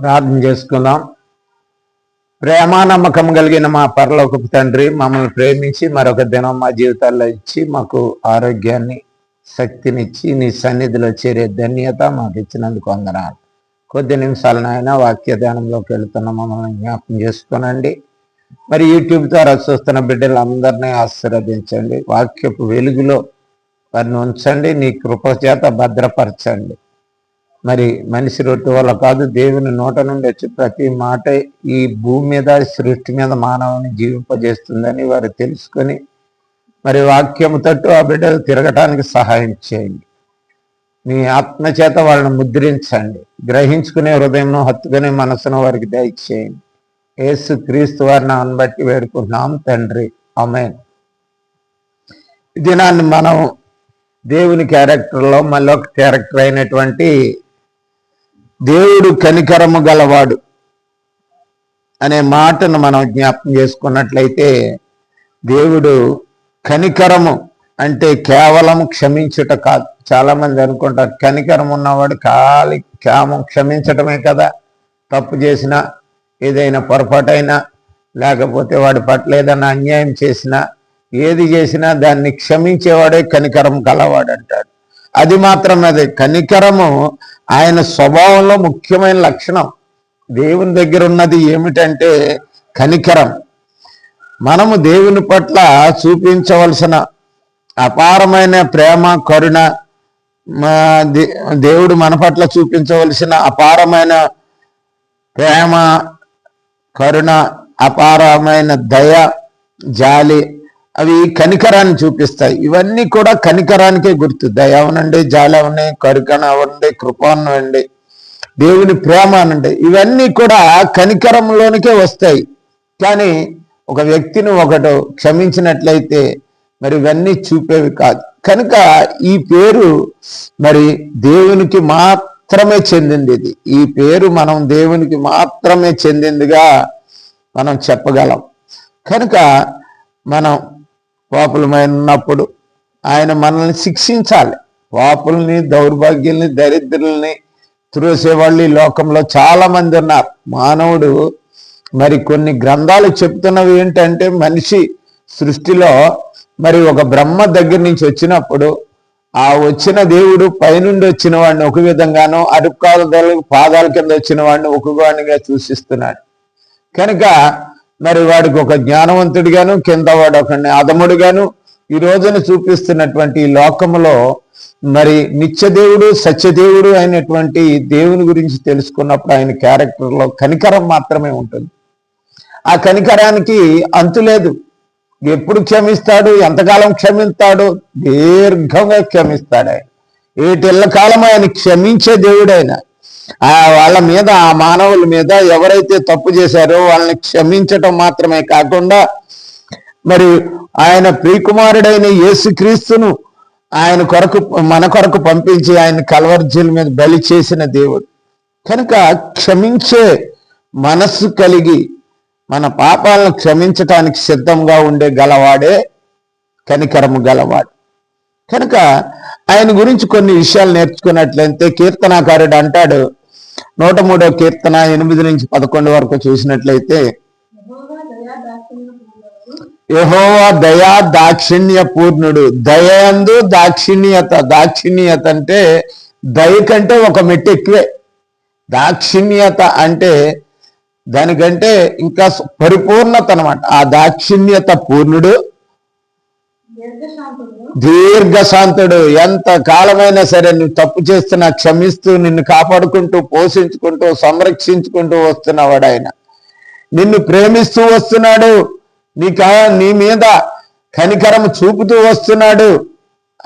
ప్రార్థన చేసుకుందాం. ప్రేమ నమ్మకం కలిగిన మా పరలోకపు తండ్రి మమ్మల్ని ప్రేమించి మరొక దినం మా జీవితాల్లో ఇచ్చి మాకు ఆరోగ్యాన్ని శక్తినిచ్చి నీ సన్నిధిలో చేరే ధన్యత మాకు ఇచ్చినందుకు వందనాలు. కొద్ది నిమిషాలు నాయన వాక్య ధ్యానంలోకి వెళుతున్న మమ్మల్ని జ్ఞాపకం చేసుకోనండి. మరి యూట్యూబ్ ద్వారా చూస్తున్న బిడ్డలందరినీ ఆశీర్వదించండి. వాక్యపు వెలుగులో వారిని ఉంచండి. నీ కృప చేత భద్రపరచండి. మరి మనిషి రొట్టె వల్ల కాదు దేవుని నోట నుండి వచ్చి ప్రతి మాట ఈ భూమి మీద సృష్టి మీద మానవుని జీవింపజేస్తుందని వారు తెలుసుకొని మరి వాక్యము తట్టు ఆ బిడ్డలు తిరగటానికి సహాయం చేయండి. మీ ఆత్మ చేత వాళ్ళని ముద్రించండి. గ్రహించుకునే హృదయంను హత్తుకునే మనసును వారికి దయచేయండి. ఏసు క్రీస్తు వారిని బట్టి వేడుకుంటున్నాం తండ్రి. అమేన్ దినాన్ని మనం దేవుని క్యారెక్టర్లో మళ్ళీ ఒక క్యారెక్టర్ అయినటువంటి దేవుడు కనికరము గలవాడు అనే మాటను మనం జ్ఞాపకం చేసుకున్నట్లయితే దేవుడు కనికరము అంటే కేవలం క్షమించుట కాదు. చాలా మంది అనుకుంటారు కనికరం ఉన్నవాడు కాలి క్షేమం క్షమించటమే కదా. తప్పు చేసినా ఏదైనా పొరపాటైనా లేకపోతే వాడి పట్ల ఏదైనా అన్యాయం చేసినా ఏది చేసినా దాన్ని క్షమించేవాడే కనికరం గలవాడు అంటాడు అది మాత్రమే కనికరము ఆయన స్వభావంలో ముఖ్యమైన లక్షణం. దేవుని దగ్గర ఉన్నది ఏమిటంటే కనికరం. మనము దేవుని పట్ల చూపించవలసిన అపారమైన ప్రేమ కరుణ దే- దేవుడు మన పట్ల చూపించవలసిన అపారమైన ప్రేమ కరుణ అపారమైన దయ జాలి అవి కనికరాన్ని చూపిస్తాయి. ఇవన్నీ కూడా కనికరానికే గుర్తు. దయ అవనండి జాలి అవనండి కరికణ అవ్వండి కృపాన్నండి దేవుని ప్రేమ అనండి. ఇవన్నీ కూడా కనికరంలోనికే వస్తాయి. కానీ ఒక వ్యక్తిని ఒకడు క్షమించినట్లయితే మరి ఇవన్నీ చూపేవి కాదు. కనుక ఈ పేరు మరి దేవునికి మాత్రమే చెందింది ఇది. ఈ పేరు మనం దేవునికి మాత్రమే చెందిందిగా మనం చెప్పగలం. కనుక మనం పాపులమైనప్పుడు ఆయన మనల్ని శిక్షించాలి. పాపుల్ని దౌర్భాగ్యుల్ని దరిద్రుల్ని త్రోసేవాళ్ళు ఈ లోకంలో చాలా మంది ఉన్నారు. మానవుడు మరి కొన్ని గ్రంథాలు చెప్తున్నవి ఏంటంటే మనిషి సృష్టిలో మరి ఒక బ్రహ్మ దగ్గర నుంచి వచ్చినప్పుడు ఆ వచ్చిన దేవుడు పైనుండి వచ్చిన వాడిని ఒక విధంగాను అడుపుకాల పాదాల కింద వచ్చిన వాడిని ఒక వాడినిగా సూచిస్తున్నాడు కనుక మరి వాడికి ఒక జ్ఞానవంతుడిగాను కింద వాడు ఒక అదముడుగాను ఈ రోజున చూపిస్తున్నటువంటి ఈ లోకములో మరి నిత్యదేవుడు సత్యదేవుడు అయినటువంటి దేవుని గురించి తెలుసుకున్నప్పుడు ఆయన క్యారెక్టర్లో కనికరం మాత్రమే ఉంటుంది. ఆ కనికరానికి అంతు లేదు. ఎప్పుడు క్షమిస్తాడు ఎంతకాలం క్షమిస్తాడు? దీర్ఘంగా క్షమిస్తాడు ఆయన. ఏటెల్ల కాలం ఆయన క్షమించే దేవుడు ఆయన ఆ వాళ్ళ మీద ఆ మానవుల మీద ఎవరైతే తప్పు చేశారో వాళ్ళని క్షమించటం మాత్రమే కాకుండా మరి ఆయన ప్రియకుమారుడైన యేసుక్రీస్తును ఆయన కొరకు మన కొరకు పంపించి ఆయన కలవర్జీల మీద బలి చేసిన దేవుడు. కనుక క్షమించే మనస్సు కలిగి మన పాపాలను క్షమించటానికి సిద్ధంగా ఉండే గలవాడే కనికరము గలవాడు. కనుక ఆయన గురించి కొన్ని విషయాలు నేర్చుకున్నట్లయితే కీర్తనాకారుడు అంటాడు నూట మూడో కీర్తన ఎనిమిది నుంచి పదకొండు వరకు చూసినట్లయితే యహోవా దయా దాక్షిణ్య పూర్ణుడు. దయందు దాక్షిణ్యత దాక్షిణ్యత అంటే దయ కంటే ఒక మెట్టు ఎక్కువే. దాక్షిణ్యత అంటే దానికంటే ఇంకా పరిపూర్ణత అనమాట ఆ దాక్షిణ్యత పూర్ణుడు దీర్ఘశాంతుడు. ఎంత కాలమైనా సరే నువ్వు తప్పు చేస్తున్నా క్షమిస్తూ నిన్ను కాపాడుకుంటూ పోషించుకుంటూ సంరక్షించుకుంటూ వస్తున్నవాడు ఆయన. నిన్ను ప్రేమిస్తూ వస్తున్నాడు. నీక నీ మీద కనికరం చూపుతూ వస్తున్నాడు.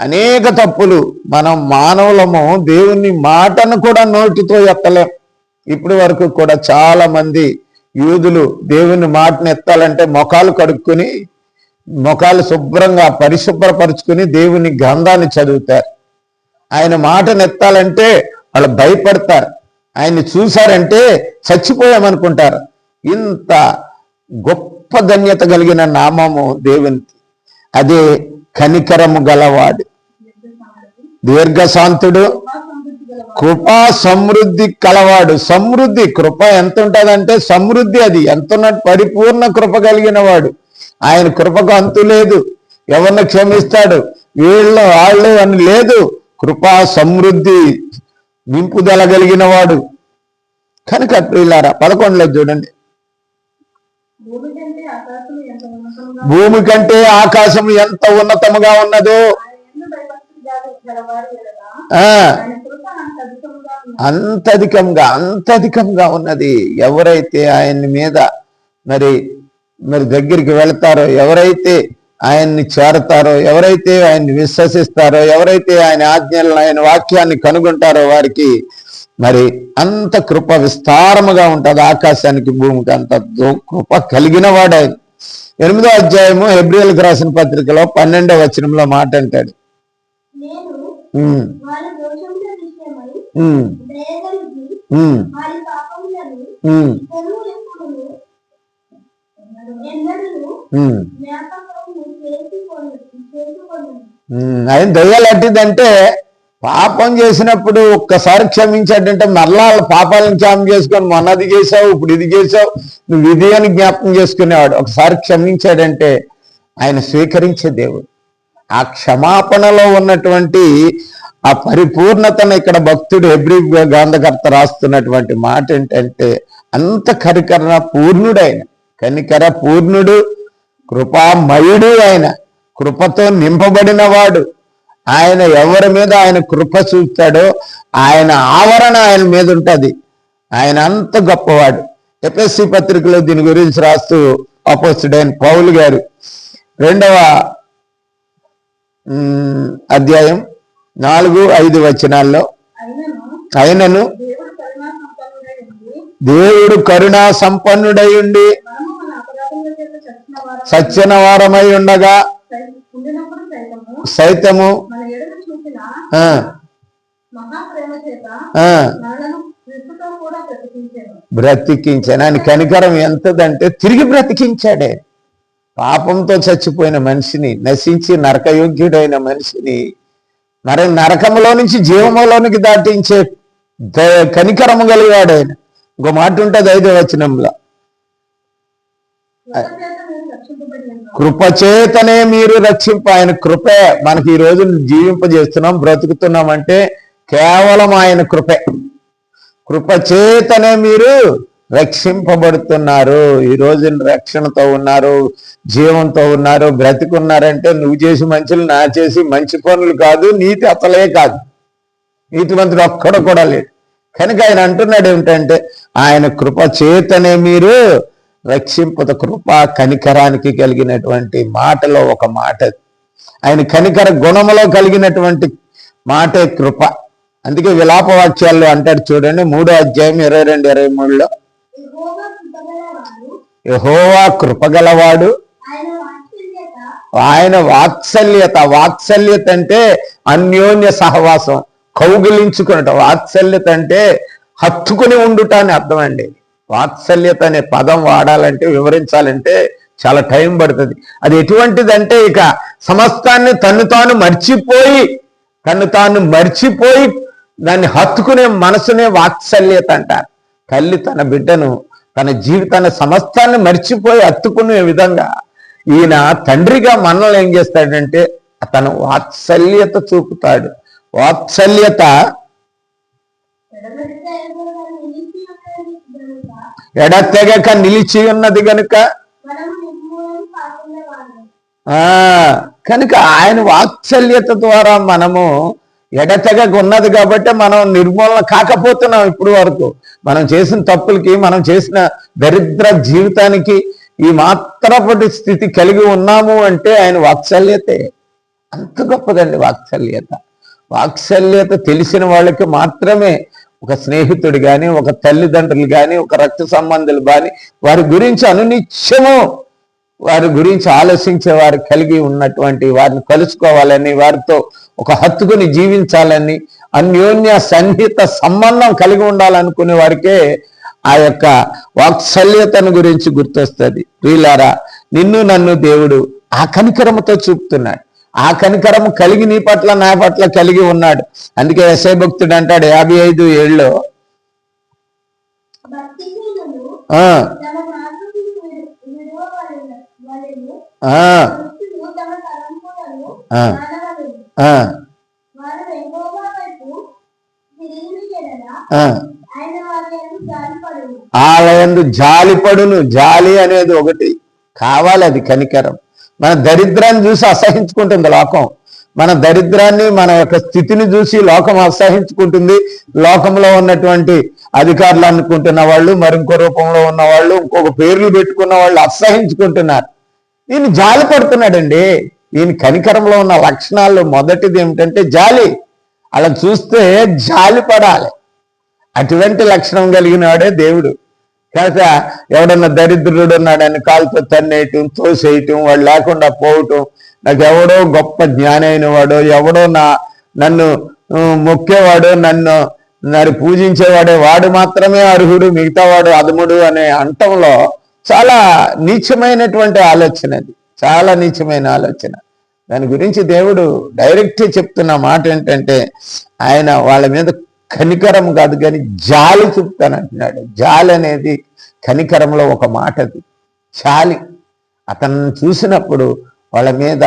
అనేక తప్పులు మనం మానవులము దేవుని మాటను కూడా నోటితో ఎత్తలేం. ఇప్పటి వరకు కూడా చాలా మంది యూదులు దేవుని మాటను ఎత్తాలంటే మొఖాలు కడుక్కొని ముఖాలు శుభ్రంగా పరిశుభ్రపరుచుకుని దేవుని గ్రంథాన్ని చదువుతారు. ఆయన మాటను ఎత్తాలంటే వాళ్ళు భయపడతారు. ఆయన్ని చూశారంటే చచ్చిపోయామనుకుంటారు. ఇంత గొప్ప ధన్యత కలిగిన నామము దేవునికి. అదే కనికరము గలవాడు. దీర్ఘశాంతుడు కృపా సమృద్ధి కలవాడు. సమృద్ధి కృప ఎంత ఉంటుందంటే సమృద్ధి అది. ఎంత పరిపూర్ణ కృప కలిగిన వాడు. ఆయన కృపకు అంతు లేదు. ఎవరిని క్షమిస్తాడు? వీళ్ళు వాళ్ళు అని లేదు. కృపా సమృద్ధి నింపుదల కలిగిన వాడు కనుక వీళ్ళారా పదకొండులో చూడండి. భూమి కంటే ఆకాశం ఎంత ఉన్నతముగా ఉన్నదో అంతధికంగా అంతధికంగా ఆ ఉన్నది అంత అధికంగా ఉన్నది. ఎవరైతే ఆయన్ని మీద మరి మరి దగ్గరికి వెళతారో ఎవరైతే ఆయన్ని చేరతారో ఎవరైతే ఆయన్ని విశ్వసిస్తారో ఎవరైతే ఆయన ఆజ్ఞలను ఆయన వాక్యాన్ని కనుగొంటారో వారికి మరి అంత కృప విస్తారముగా ఉంటుంది. ఆకాశానికి భూమికి అంత కృప కలిగిన వాడు ఆయన. ఎనిమిదో అధ్యాయము హెబ్రియల్కి రాసిన పత్రికలో పన్నెండో వచనంలో మాట అంటాడు. ఆయన దయ్యాలు అట్టిదంటే పాపం చేసినప్పుడు ఒక్కసారి క్షమించాడంటే మరలా పాపాలను క్షేమం చేసుకొని మొన్నది చేసావు ఇప్పుడు ఇది చేసావు నువ్వు ఇది అని జ్ఞాపకం చేసుకునేవాడు. ఒకసారి క్షమించాడంటే ఆయన స్వీకరించే దేవుడు. ఆ క్షమాపణలో ఉన్నటువంటి ఆ పరిపూర్ణతను ఇక్కడ భక్తుడు ఎబ్రి గాంధకర్త రాస్తున్నటువంటి మాట ఏంటంటే అంత కరికరణ పూర్ణుడు ఆయన కనికర పూర్ణుడు కృపామయుడు ఆయన కృపతో నింపబడినవాడు. ఆయన ఎవరి మీద ఆయన కృప చూపుతాడో ఆయన ఆవరణ ఆయన మీద ఉంటుంది. ఆయన అంత గొప్పవాడు. ఎపిఎస్సి పత్రికలో దీని గురించి రాస్తూ అపోస్తుడైన పౌలు గారు. రెండవ అధ్యాయం నాలుగు ఐదు వచనాల్లో అయినను ఆయనను దేవుడు కరుణా సంపన్నుడై ఉండి సత్యన వారమై ఉండగా సైతము బ్రతికించాను ఆయన కనికరం ఎంతదంటే తిరిగి బ్రతికించాడే. పాపంతో చచ్చిపోయిన మనిషిని నశించి నరకయోగ్యుడైన మనిషిని మరి నరకములో నుంచి జీవములోనికి దాటించే కనికరము కలిగాడు ఆయన. ఇంకో మాట ఉంటుంది ఐదో వచనంలో కృప చేత మీరు రక్షింపబడి ఉన్నారు కృపచేతనే మీరు రక్షింప ఆయన కృపే. మనకి ఈ రోజు జీవింపజేస్తున్నాం బ్రతుకుతున్నాం అంటే కేవలం ఆయన కృపే. కృపచేతనే మీరు రక్షింపబడుతున్నారు. ఈ రోజు రక్షణతో ఉన్నారు జీవంతో ఉన్నారు బ్రతికున్నారంటే నువ్వు చేసి మంచులు నా చేసి మంచి పనులు కాదు నీతి అసలే కాదు. నీతివంతుడు ఒక్కడ కూడా లేడు. కనుక ఆయన అంటున్నాడు ఏమిటంటే ఆయన కృప చేతనే మీరు రక్షింపద. కృప కనికరానికి కలిగినటువంటి మాటలో ఒక మాట. ఆయన కనికర గుణములో కలిగినటువంటి మాటే కృప. అందుకే విలాప వాక్యాల్లో అంటాడు చూడండి మూడో అధ్యాయం ఇరవై రెండు ఇరవై మూడులో. యహోవా కృపగలవాడు. ఆయన వాత్సల్యత ఆయన వాత్సల్యత వాత్సల్యత అంటే అన్యోన్య సహవాసం. కౌగిలించుకున్నట వాత్సల్యత అంటే హత్తుకుని ఉండుట అని అర్థం అండి. వాత్సల్యత అనే పదం వాడాలంటే వివరించాలంటే చాలా టైం పడుతుంది. అది ఎటువంటిదంటే ఇక సమస్తాన్ని తను తాను మర్చిపోయి తను తాను మర్చిపోయి దాన్ని హత్తుకునే మనసునే వాత్సల్యత అంటారు. తల్లి తన బిడ్డను తన జీవితాన్ని సమస్తాన్ని మర్చిపోయి హత్తుకునే విధంగా ఈయన తండ్రిగా మనల్ని ఏం చేస్తాడంటే అతను వాత్సల్యత చూపుతాడు. వాత్సల్యత ఎడతెగక నిలిచి ఉన్నది గనుక. ఆ కనుక ఆయన వాత్సల్యత ద్వారా మనము ఎడతెగక ఉన్నది కాబట్టి మనం నిర్మూలన కాకపోతున్నాం ఇప్పుడు వరకు. మనం చేసిన తప్పులకి మనం చేసిన దరిద్ర జీవితానికి ఈ మాత్రపటి స్థితి కలిగి ఉన్నాము అంటే ఆయన వాత్సల్యతే. అంత గొప్పదండి వాత్సల్యత. వాత్సల్యత తెలిసిన వాళ్ళకి మాత్రమే ఒక స్నేహితుడు కానీ ఒక తల్లిదండ్రులు కానీ ఒక రక్త సంబంధులు కానీ వారి గురించి అనునిత్యము వారి గురించి ఆలోచించే వారు కలిగి ఉన్నటువంటి వారిని కలుసుకోవాలని వారితో ఒక హత్తుకుని జీవించాలని అన్యోన్య సన్నిహిత సంబంధం కలిగి ఉండాలనుకునే వారికే ఆ యొక్క వాత్సల్యతను గురించి గుర్తొస్తుంది. ప్రియులారా నిన్ను నన్ను దేవుడు ఆ కనికరమతో చూపుతున్నాడు. ఆ కనికరం కలిగి నీ పట్ల నా పట్ల కలిగి ఉన్నాడు. అందుకే ఎస్ఐ భక్తుడు అంటాడు యాభై ఐదు ఏళ్ళు. ఆ, ఆ, ఆలయందు జాలిపడును. జాలి అనేది ఒకటి. కావాలి అది కనికరం. మన దరిద్రాన్ని చూసి అసహించుకుంటుంది లోకం. మన దరిద్రాన్ని మన యొక్క స్థితిని చూసి లోకం అసహించుకుంటుంది. లోకంలో ఉన్నటువంటి అధికారులు అనుకుంటున్న వాళ్ళు మరి ఇంకో రూపంలో ఉన్న వాళ్ళు ఇంకొక పేర్లు పెట్టుకున్న వాళ్ళు అసహించుకుంటున్నారు. ఈయన జాలి పడుతున్నాడండి. ఈయన కనికరంలో ఉన్న లక్షణాల్లో మొదటిది ఏమిటంటే జాలి. అలా చూస్తే జాలి పడాలి. అటువంటి లక్షణం కలిగిన వాడే దేవుడు. కనుక ఎవడన్నా దరిద్రుడు ఉన్నాడని కాలుతో తన్నేయటం తోసేయటం వాడు లేకుండా పోవటం నాకు ఎవడో గొప్ప జ్ఞానైన వాడు ఎవడో నా నన్ను మొక్కేవాడు నన్ను నన్ను పూజించేవాడే వాడు మాత్రమే అర్హుడు మిగతా వాడు అదముడు అనే అంటంలో చాలా నీచమైనటువంటి ఆలోచన అది. చాలా నీచమైన ఆలోచన. దాని గురించి దేవుడు డైరెక్ట్ చెప్తున్న మాట ఏంటంటే ఆయన వాళ్ళ మీద కనికరం కాదు కానీ జాలి చూపుతానంటున్నాడు జాలి అనేది కనికరంలో ఒక మాట అది. జాలి. అతన్ని చూసినప్పుడు వాళ్ళ మీద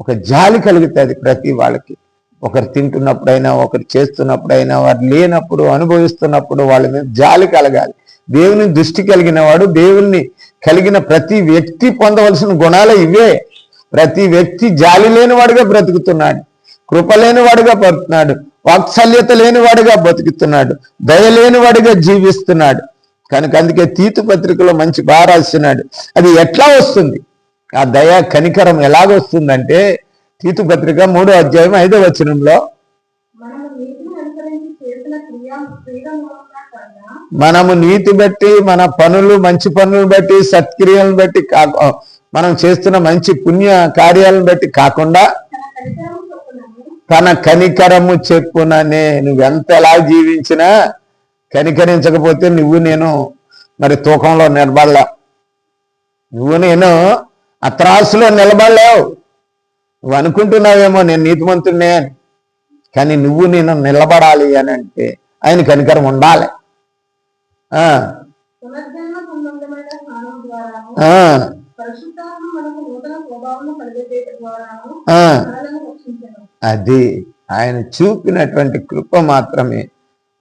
ఒక జాలి కలుగుతుంది ప్రతి వాళ్ళకి. ఒకరు తింటున్నప్పుడైనా ఒకరు చేస్తున్నప్పుడైనా వారు లేనప్పుడు అనుభవిస్తున్నప్పుడు వాళ్ళ మీద జాలి కలగాలి. దేవుని దృష్టి కలిగిన వాడు దేవుణ్ణి కలిగిన ప్రతి వ్యక్తి పొందవలసిన గుణాలు ఇవే. ప్రతి వ్యక్తి జాలి లేనివాడుగా బ్రతుకుతున్నాడు. కృప లేనివాడుగా పడుతున్నాడు. వాత్సల్యత లేనివాడుగా బతుకుతున్నాడు. దయ లేనివాడుగా జీవిస్తున్నాడు. కనుక అందుకే తీతు పత్రికలో మంచి బాగా రాస్తున్నాడు. అది ఎట్లా వస్తుంది? ఆ దయ కనికరం ఎలాగొస్తుందంటే తీతు పత్రిక మూడో అధ్యాయం ఐదో వచనంలో మనము నీతి బట్టి మన పనులు మంచి పనులను బట్టి సత్క్రియలను బట్టి మనం చేస్తున్న మంచి పుణ్య కార్యాలను బట్టి కాకుండా తన కనికరము చొప్పునను తన కనికరము చెప్పుననే నువ్వెంత ఎలా జీవించినా కనికరించకపోతే నువ్వు నేను మరి తూకంలో నిలబడలేవు నువ్వు నేను ఆ త్రాసులో నిలబడలేవు. నువ్వు అనుకుంటున్నావేమో నేను నీతిమంతుడినే అని. కానీ నువ్వు నేను నిలబడాలి అని అంటే ఆయన కనికరం ఉండాలి. ఆ. అది ఆయన చూపినటువంటి కృప మాత్రమే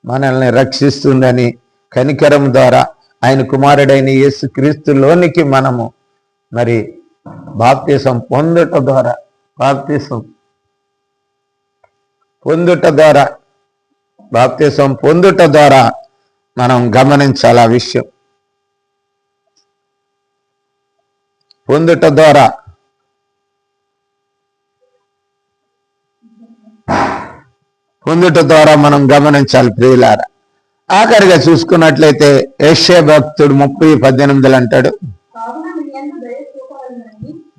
మనల్ని రక్షిస్తుందని కనికరం ద్వారా ఆయన కుమారుడైన యేసు క్రీస్తులోనికి మనము మరి బాప్తీసం పొందుట ద్వారా బాప్తీసం పొందుట ద్వారా బాప్తీసం పొందుట ద్వారా మనం గమనించాలి ఆ విషయం. పొందుట ద్వారా. పొందుట ద్వారా మనం గమనించాలి ప్రియులారా. ఆఖరిగా చూసుకున్నట్లయితే యశ్య భక్తుడు ముప్పై పద్దెనిమిదిలు అంటాడు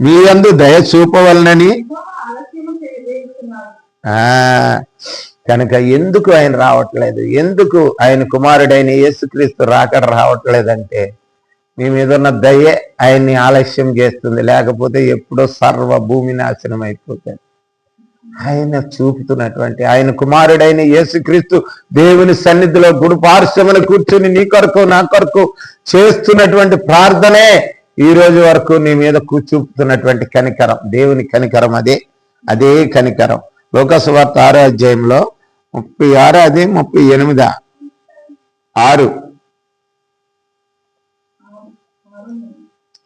మీ అందు దయ చూపవలనని. ఆ కనుక ఎందుకు ఆయన రావట్లేదు? ఎందుకు ఆయన కుమారుడైన యేసుక్రీస్తు రాకడ రావట్లేదంటే మీ మీద ఉన్న దయే ఆయన్ని ఆలస్యం చేస్తుంది. లేకపోతే ఎప్పుడో సర్వ భూమి నాశనం అయిపోతుంది ఆయన చూపుతున్నటువంటి ఆయన కుమారుడైన యేసుక్రీస్తు దేవుని సన్నిధిలో గుడి పార్శ్వమున కూర్చుని నీ కొరకు నా కొరకు చేస్తున్నటువంటి ప్రార్థనే ఈ రోజు వరకు నీ మీద కూర్చూపుతున్నటువంటి కనికరం. దేవుని కనికరం అదే. అదే కనికరం. లోకసభ ఆరో అధ్యాయంలో ముప్పై ఆరు అదే ముప్పై ఎనిమిదా ఆరు ఆ, కాబట్టి ఆ.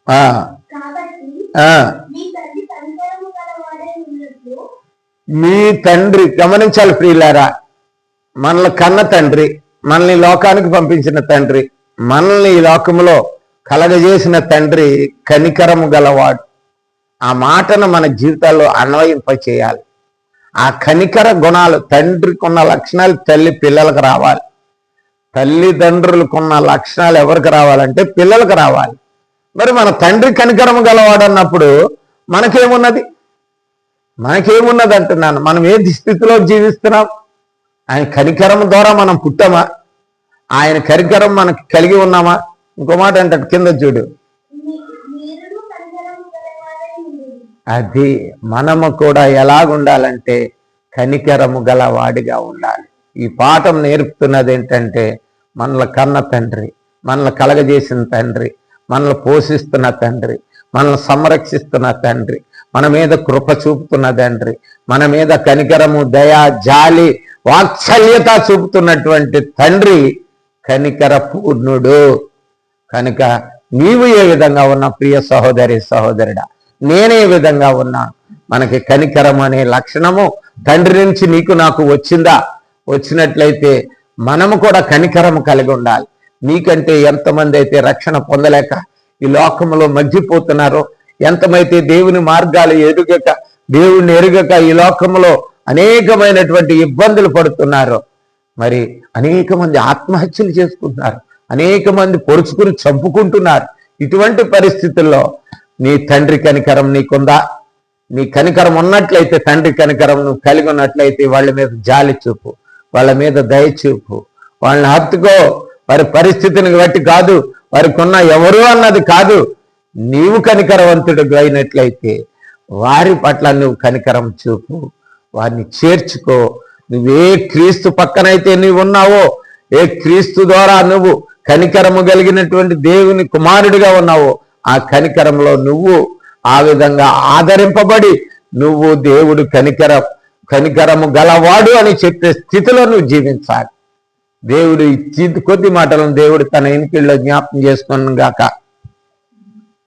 మీ తండ్రి గమనించాలి ప్రియులారా. మనల్ని కన్న తండ్రి మనల్ని లోకానికి పంపించిన తండ్రి మనల్ని ఈ లోకంలో కలగజేసిన తండ్రి కనికరము గలవాడు. ఆ మాటను మన జీవితాల్లో అన్వయింప చేయాలి ఆ కనికర గుణాలు తండ్రికి ఉన్న లక్షణాలు తల్లి పిల్లలకు రావాలి. తల్లిదండ్రులకు ఉన్న లక్షణాలు ఎవరికి రావాలంటే పిల్లలకు రావాలి. మరి మన తండ్రి కనికరము గలవాడన్నప్పుడు మనకేమున్నది? మనకేమున్నది అంటున్నాను. మనం ఏ స్థితిలో జీవిస్తున్నాం? ఆయన కనికరం ద్వారా మనం పుట్టామా? ఆయన కనికరం మనకి కలిగి ఉన్నామా? ఇంకో మాట అంటే కింద చూడు. అది మనము కూడా ఎలాగుండాలంటే కనికరము గల వాడిగా ఉండాలి. ఈ పాఠం నేర్పుతున్నది ఏంటంటే మనల కన్న తండ్రి మనల్ని కలగజేసిన తండ్రి మనల్ని పోషిస్తున్న తండ్రి మనల్ని సంరక్షిస్తున్న తండ్రి మన మీద కృప చూపుతున్న తండ్రి మన మీద కనికరము దయ జాలి వాత్సల్యత చూపుతున్నటువంటి తండ్రి కనికర పూర్ణుడు. కనుక నీవు ఏ విధంగా ఉన్నా ప్రియ సహోదరి సహోదరుడా నేనే విధంగా ఉన్నా మనకి కనికరం అనే లక్షణము తండ్రి నుంచి నీకు నాకు వచ్చిందా? వచ్చినట్లయితే మనము కూడా కనికరము కలిగి ఉండాలి. నీకంటే ఎంతమంది అయితే రక్షణ పొందలేక ఈ లోకంలో మగ్గిపోతున్నారో ఎంతమైతే దేవుని మార్గాలు ఎరుగక దేవుణ్ణి ఎరుగక ఈ లోకంలో అనేకమైనటువంటి ఇబ్బందులు పడుతున్నారో మరి అనేక మంది ఆత్మహత్యలు చేసుకుంటున్నారు అనేక మంది పొడుచుకుని చంపుకుంటున్నారు. ఇటువంటి పరిస్థితుల్లో నీ తండ్రి కనికరం నీకుందా? నీ కనికరం ఉన్నట్లయితే తండ్రి కనికరం నువ్వు కలిగి ఉన్నట్లయితే వాళ్ళ మీద జాలి చూపు వాళ్ళ మీద దయ చూపు వాళ్ళని హత్తుకో వారి పరిస్థితిని బట్టి కాదు. వారికి ఉన్న ఎవరు అన్నది కాదు. నీవు కనికరవంతుడు అయినట్లయితే వారి పట్ల నువ్వు కనికరం చూపు. వారిని చేర్చుకో. నువ్వే క్రీస్తు పక్కనైతే నీవు ఉన్నావో ఏ క్రీస్తు ద్వారా నువ్వు కనికరము కలిగినటువంటి దేవుని కుమారుడిగా ఉన్నావో ఆ కనికరంలో నువ్వు ఆ విధంగా ఆదరింపబడి నువ్వు దేవుడు కనికరం కనికరము గలవాడు అని చెప్పే స్థితిలో నువ్వు జీవించాలి. దేవుడు ఇచ్చి కొద్ది మాటలను దేవుడు తన ఎన్నికల్లో జ్ఞాపకం చేసుకుని గాక